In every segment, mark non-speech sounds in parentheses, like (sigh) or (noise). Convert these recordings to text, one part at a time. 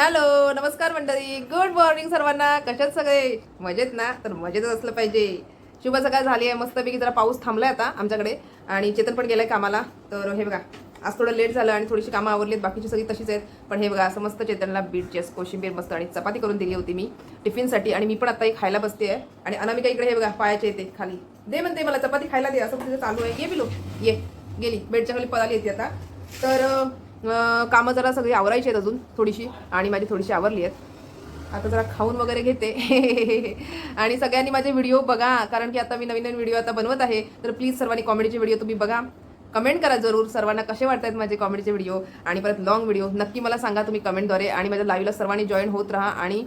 Hello नमस्कार मंडळी. Good morning सर्वांना. कशात सगळे? मजेत ना? तर मजेतच असलं पाहिजे. शुभ सकाळ झाली आहे. मस्तपैकी जरा पाऊस थांबलाय आता आमच्याकडे. आणि चेतन पण गेलाय कामाला. तर हे बघा आज थोडं लेट झालं आणि थोडीशी कामं आवरलीत. आहेत बाकीची सगळी तशीच आहेत. पण हे बघा असं मस्त चेतनला बीट चेस कोशिंबीर मस्त आणि चपाती करून दिली होती मी टिफिनसाठी. आणि मी पण आता एक खायला बसते आहे. आणि अनामिका इकडे हे बघा पायाचे येते खाली. दे म्हणते मला चपाती खायला दे. असं तिथे चालू आहे? ये बिलो ये. गेली. बेडच्या खाली पळाली येते आता. तर कामं जरा सगळी आवरायची आहेत अजून थोडीशी आणि माझी थोडीशी आवरली आहेत. आता जरा खाऊन वगैरे घेते. (laughs) आणि सगळ्यांनी माझे व्हिडिओ बघा कारण की आता मी नवीन नवीन व्हिडिओ आता बनवत आहे. तर प्लीज सर्वांनी कॉमेडीचे व्हिडिओ तुम्ही बघा. कमेंट करा जरूर. सर्वांना कसे वाटतात माझे कॉमेडीचे व्हिडिओ आणि परत लॉंग व्हिडिओ नक्की मला सांगा तुम्ही कमेंटद्वारे. आणि माझ्या लाईव्हला सर्वांनी जॉईन होत राहा. आणि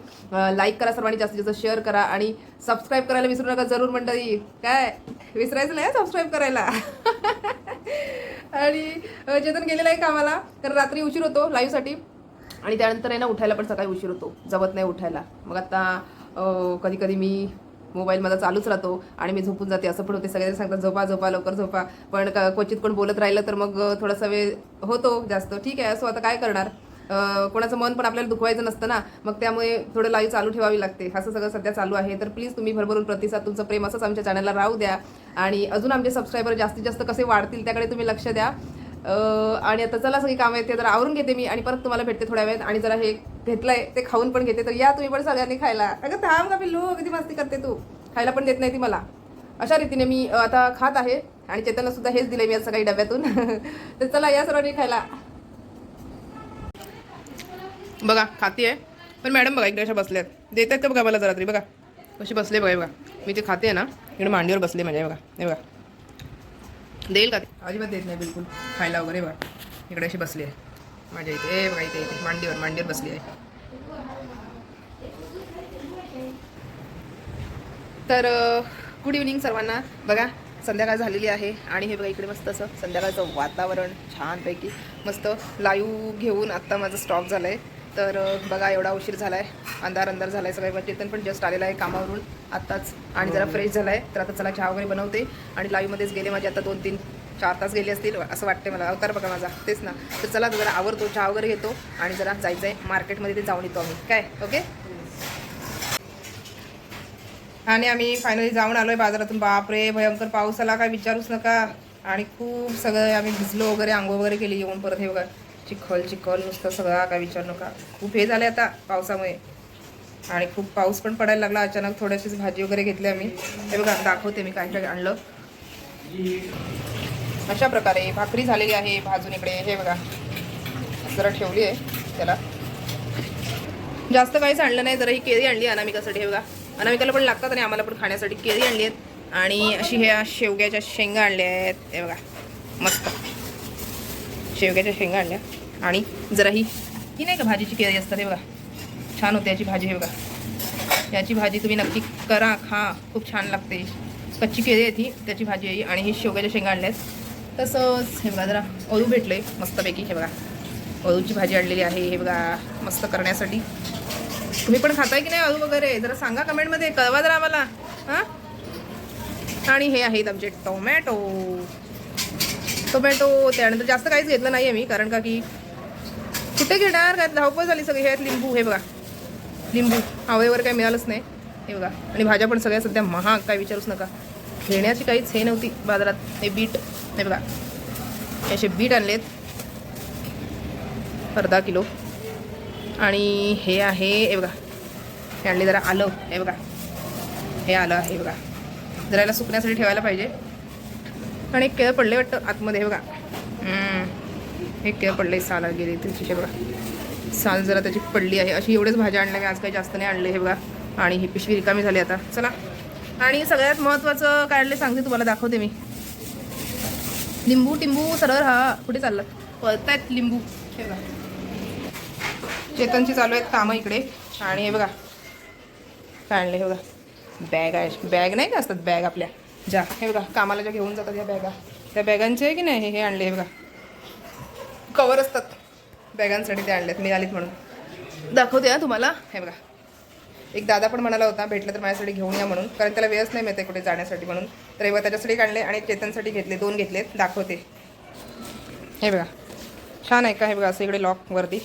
लाईक करा सर्वांनी जास्तीत जास्त शेअर करा. आणि सबस्क्राईब करायला विसरू नका जरूर मंडळी. काय? विसरायचं नाही सबस्क्राईब करायला. (laughs) आणि चेतन गेलेलं आहे कामाला. कारण रात्री उशीर होतो लाईव्हसाठी आणि त्यानंतर आहे ना उठायला पण सकाळी उशीर होतो. जमत नाही उठायला. मग आता कधी कधी मी मोबाईल माझा चालूच राहतो आणि मी झोपून जाते असं पण होते. सगळे सांगतात झोपा झोपा लवकर झोपा. पण क- क्वचित कोण बोलत राहिलं तर मग थोडासा वेळ होतो जास्त. ठीक आहे असं आता काय करणार? कोणाचं मन पण आपल्याला दुखवायचं नसतं ना. मग त्यामुळे थोडं लाईव्ह चालू ठेवावी लागते. असं सगळं सध्या चालू आहे. तर प्लीज तुम्ही भरभरून प्रतिसाद तुमचं प्रेम असंच आमच्या चॅनलला राहू द्या. आणि अजून आमचे सबस्क्रायबर जास्तीत जास्त कसे वाढतील त्याकडे तुम्ही लक्ष द्या. आणि आता चला सगळी कामं आहेत ते जरा आवरून घेते मी आणि परत तुम्हाला भेटते थोड्या वेळात. आणि जरा हे घेतलंय ते खाऊन पण घेते. तर या तुम्ही पण सगळ्यांनी खायला. अगं थांब का पिल्लू किती मस्ती करते तू. खायला पण देत नाही ती मला. अशा रीतीने मी आता खात आहे. आणि चेतनला सुद्धा हेच दिले मी आज सकाळी डब्यातून. (laughs) तर चला या सर्वांनी खायला. बघा खाते आहे पण मॅडम बघा इकडे अशा बसल्यात. देत आहेत का बघा मला जरा तरी. बघा कशी बसले बघा बघा. मी ते खाते आहे ना इकडे मांडीवर बसले म्हणजे बघा हे बघा. देईल का ते? अजिबात देत नाही बिलकुल. खायला वगैरे बघा. इकडे अशी बसली आहे. माझ्या इथे ए बघा इथे इथे मांडीवर मांडीवर बसली आहे. तर गुड इव्हनिंग सर्वांना. बघा संध्याकाळ झालेली आहे आणि हे बघा इकडे मस्त असं संध्याकाळचं वातावरण छानपैकी. मस्त लाईव्ह घेऊन आत्ता माझं स्टॉप झालं आहे तर बघा एवढा उशीर झाला आहे अंधार अंधार झाला आहे सगळं चेतन पण जस्ट आलेला आहे कामावरून आत्ताच. आणि जरा फ्रेश झाला आहे तर आता चला चहा वगैरे बनवते. आणि लाईव्हमध्येच गेले माझे आता दोन तीन. चार तास गेले असतील असं वाटते मला. अवतार बघा माझा. तेच ना. तर चला जरा आवरतो चहा वगैरे घेतो आणि जरा जायचं आहे मार्केटमध्ये ते जाऊन येतो आम्ही. काय? ओके? आणि आम्ही फायनली जाऊन आलो आहे बाजारातून. बापरे भयंकर पाऊस आला. काय विचारूच नका. आणि खूप सगळं आम्ही भिजलो वगैरे आंघोळ वगैरे केली येऊन परत हे बघा. चिखल चिखल नुसतं सगळा. काय विचारू नका. खूप हे झालं आता पावसामुळे. आणि खूप पाऊस पण पडायला लागला. अचानक थोड्याशीच भाजी वगैरे घेतली आम्ही. हे बघा दाखवते मी काय काय आणलं. अशा प्रकारे भाकरी झालेली आहे भाजून इकडे हे बघा. जरा ठेवली आहे त्याला. जास्त काहीच आणलं नाही जरा ही केळी आणली अनामिकासाठी हे बघा. अनामिकाला पण लागतात आणि आम्हाला पण खाण्यासाठी केळी आणली आहेत. आणि अशी ह्या शेवग्याच्या शेंगा आणल्या आहेत हे बघा. मस्त. शेवग्याच्या शेंगा आणल्या. आणि जरा ही ही नाही का भाजीची केळी असतात हे बघा. छान होते याची भाजी हे बघा. याची भाजी तुम्ही नक्की करा खा. खूप छान लागते. कच्ची केळी आहे ती त्याची भाजी आहे आणि ही शेवग्याच्या शेंगा आणल्या आहेत. तसंच हे बघा जरा अळू भेटले मस्तपैकी हे बघा. अळूची भाजी आणलेली आहे हे बघा मस्त करण्यासाठी. तुम्ही पण खाताय की नाही अळू वगैरे? जरा सांगा कमेंटमध्ये कळवा जरा आम्हाला. हां? आणि हे आहेत आमचे टोमॅटो. टोमॅटो त्यानंतर जास्त काहीच घेतलं नाही आहे मी कारण का की कुठे घेणार? काय धावपळ झाली सगळी. ह्यात लिंबू हे बघा. लिंबू आवळेवर काही मिळालंच नाही. हे बघा. आणि भाज्या पण सगळ्या सध्या महाग काय विचारूच नका. घेण्याची काहीच हे नव्हती. बाजारात हे बीट हे बघा. असे बीट आणलेत. अर्धा किलो. आणि हे आहे हे बघा. हे आणले जरा आलं. हे बघा. हे आलं आहे बघा. जरा याला सुकण्यासाठी ठेवायला पाहिजे. आणि एक केळं पडले वाटतं आतमध्ये हे बघा. एक केळं पडले साल गेली त्याची बघा. साल जरा त्याची पडली आहे. अशी एवढेच भाज्या आणल्या मी आज काही जास्त नाही आणले हे बघा. आणि ही पिशवी रिकामी झाली आता. चला. आणि सगळ्यात महत्त्वाचं काय आणले सांगते तुम्हाला दाखवते मी. लिंबू टिंबू सरळ हा कुठे चाललं? पळतायत लिंबू. हे बघा चेतनची चालू आहेत कामं इकडे. आणि हे बघा. काय आणले हे बघा? बॅग आहे. बॅग नाही का असतात? बॅग आपल्या. ज्या हे बघा कामाला ज्या घेऊन जातात ह्या बॅगा. त्या बॅगांचे आहे की नाही? हे आणले हे बघा. कवर असतात. बॅगांसाठी ते आणलेत. मिळालीत म्हणून. दाखवते हा तुम्हाला. हे बघा. एक दादा पण म्हणाला होता भेटलं तर माझ्यासाठी घेऊन या म्हणून कारण त्याला वेळच नाही मिळते कुठे जाण्यासाठी म्हणून. तर हे त्याच्यासाठी काढले आणि चेतनसाठी घेतले दोन घेतलेत दाखवते. हे बघा छान आहे का? हे बघा असं इकडे लॉक वरती.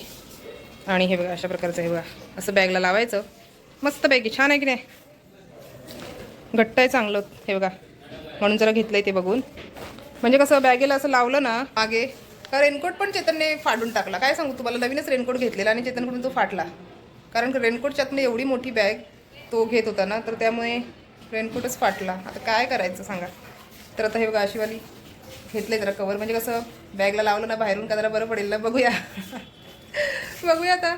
आणि हे बघा अशा प्रकारचं हे बघा असं बॅगला लावायचं. मस्त बॅगी छान आहे की नाही? घट्ट आहे चांगलं हे बघा. म्हणून जरा घेतलंय ते बघून. म्हणजे कसं बॅगेला असं लावलं ना मागे का रेनकोट पण चेतनने फाडून टाकला. काय सांगू तुम्हाला नवीनच रेनकोट घेतलेला आणि चेतनकडून तो फाटला. कारण रेनकोटच्यातनं एवढी मोठी बॅग तो घेत होता ना तर त्यामुळे रेनकोटच फाटला. आता काय करायचं सांगा? तर आता हे बघा अशीवाली घेतले जरा कवर म्हणजे कसं बॅगला लावलं ना बाहेरून का जरा बरं पडेल ना बघूया. (laughs) बघूया आता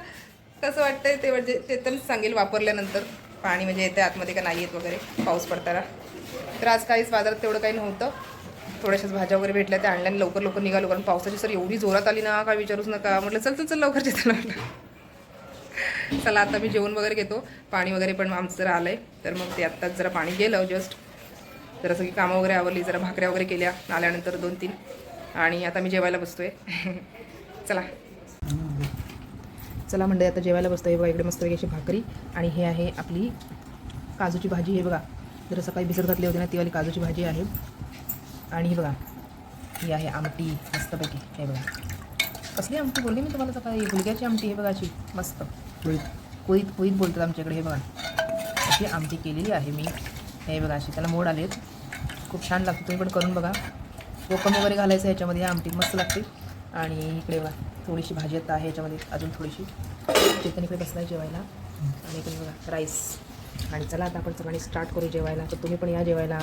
कसं वाटतंय ते म्हणजे तर सांगेल वापरल्यानंतर. पाणी म्हणजे येते आतमध्ये का नाही येत वगैरे पाऊस पडताना. तर आज काहीच बाजारात तेवढं काही नव्हतं. थोड्याशाच भाज्या वगैरे भेटल्या त्या आणल्या लवकर लवकर निघालो. कारण पावसाची सर एवढी जोरात आली ना काय विचारूच नका. म्हटलं चल चल चल लवकर चेतन म्हटलं चला आता मी जेवण वगैरे घेतो. पाणी वगैरे पण आमचं जरा आलं आहे तर मग ते आत्ताच जरा पाणी गेलं जस्ट जरा सगळी कामं वगैरे आवरली जरा भाकऱ्या वगैरे केल्या. आल्यानंतर दोन तीन. आणि आता मी जेवायला बसतोय. (laughs) चला. चला म्हणजे आता जेवायला बसतोय. बघा इकडे मस्त अशी भाकरी. आणि हे आहे आपली काजूची भाजी. हे बघा जरा सकाळी भिजत घातली होती ना ती वाली काजूची भाजी आहे. आणि बघा ही आहे आमटी मस्तपैकी हे बघा. कसली आमटी बोलली मी तुम्हाला सकाळी गुलग्याची आमटी हे बघा अशी मस्त. कोळीत कोळीत बोलतात आमच्याकडे हे बघा. अशी आमटी केलेली आहे मी. हे बघा अशी त्याला मोड आलेत. खूप छान लागते तुम्ही पण करून बघा. कोकम वगैरे घालायचं ह्याच्यामध्ये आमटी मस्त लागते. आणि इकडे बघा थोडीशी भाजी आता आहे ह्याच्यामध्ये अजून थोडीशी. चेतन इकडे बसला जेवायला. आणि इकडे बघा राईस. आणि चला आता आपण सगळ्यांनी स्टार्ट करू जेवायला. तर तुम्ही पण या जेवायला.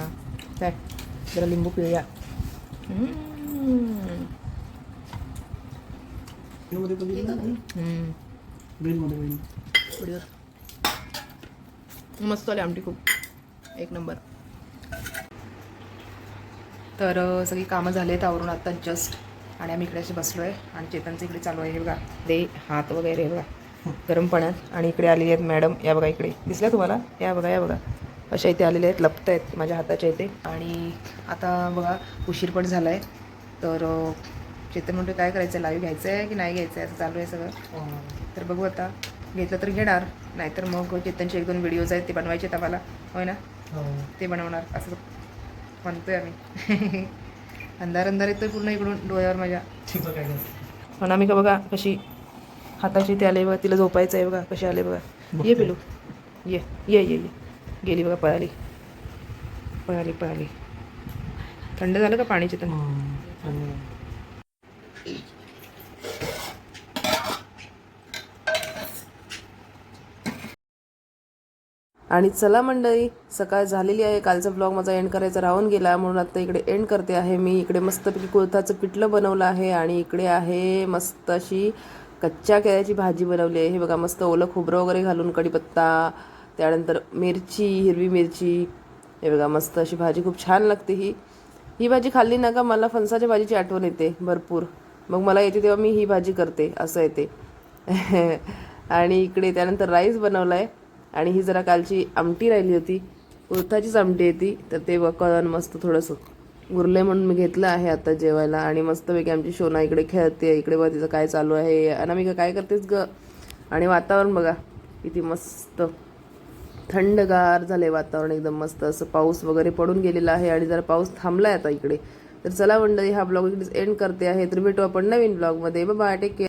काय जरा लिंबू पिळूया मस्त आली आमटी खूप. एक नंबर. तर सगळी कामं झाली आहेत आवरून आता जस्ट आणि आम्ही इकडे असे बसलो आहे आणि चेतनचं इकडे चालू आहे हे बघा. ते हात वगैरे हे बघा. गरम पाण्यात. आणि इकडे आलेले आहेत मॅडम. या बघा इकडे. दिसल्या तुम्हाला? या बघा या बघा. अशा इथे आलेले आहेत. लपत आहेत माझ्या हाताच्या इथे. आणि आता बघा उशीर पण झाला आहे तर चेतन म्हणतो काय करायचं लाईव्ह घ्यायचं आहे की नाही घ्यायचं आहे असं चालू आहे सगळं. तर बघू आता. घेतलं तर घेणार. नाहीतर मग चेतनचे एक दोन व्हिडिओज आहेत ते बनवायचे आहेत आम्हाला. होय ना? ते बनवणार असं म्हणतोय आम्ही. (laughs) अंधार अंधार येतोय पूर्ण इकडून डोळ्यावर माझ्या. पण आम्ही का बघा कशी हाताची ते आले बघा तिला झोपायचं आहे बघा कशी आले बघा. ये पिलू. ये ये ये ये. गेली बघा पळाली. पळाली पळाली. थंड झालं का पाणी चेतन? आणि चला मंडळी सकाळ झालेली आहे. कालचा ब्लॉग माझा एंड करायचा राहून गेला. म्हणून आता इकडे एंड करते आहे मी. इकडे मस्तपैकी कुळथाचं पिठलं बनवलं आहे आणि इकडे आहे मस्त अशी कच्च्या केळ्याची भाजी बनवली आहे. हे बघा मस्त ओलं खोबरं वगैरे घालून कढीपत्ता त्यानंतर मिरची हिरवी मिरची. हे बघा मस्त अशी भाजी खूप छान लागते ही. ही भाजी खाल्ली ना का मला फणसाच्या भाजीची आठवण येते भरपूर. मग मला येते तेव्हा मी ही भाजी करते असं येते. (laughs) आणि इकडे त्यानंतर राईस बनवला आहे आणि ही जरा कालची आमटी राहिली होती. उरताचीच आमटी आहे ती. तर ते कळण मस्त थोडंसं उरले म्हणून मी घेतलं आहे आता जेवायला. आणि मस्तपैकी आमची शोना इकडे खेळते इकडे बघा तिचं काय चालू आहे. अनामिका काय करतेस ग? आणि वातावरण बघा. किती मस्त. थंडगार झाले वातावरण एकदम मस्त. असं पाऊस वगैरे पडून गेलेला आहे आणि जरा पाऊस थांबलाय आता इकडे. तर चला मंडळी हा ब्लॉग इकडे एंड करते आहे. तर भेटू आपण नवीन ब्लॉगमध्ये. बाबा टेक केअर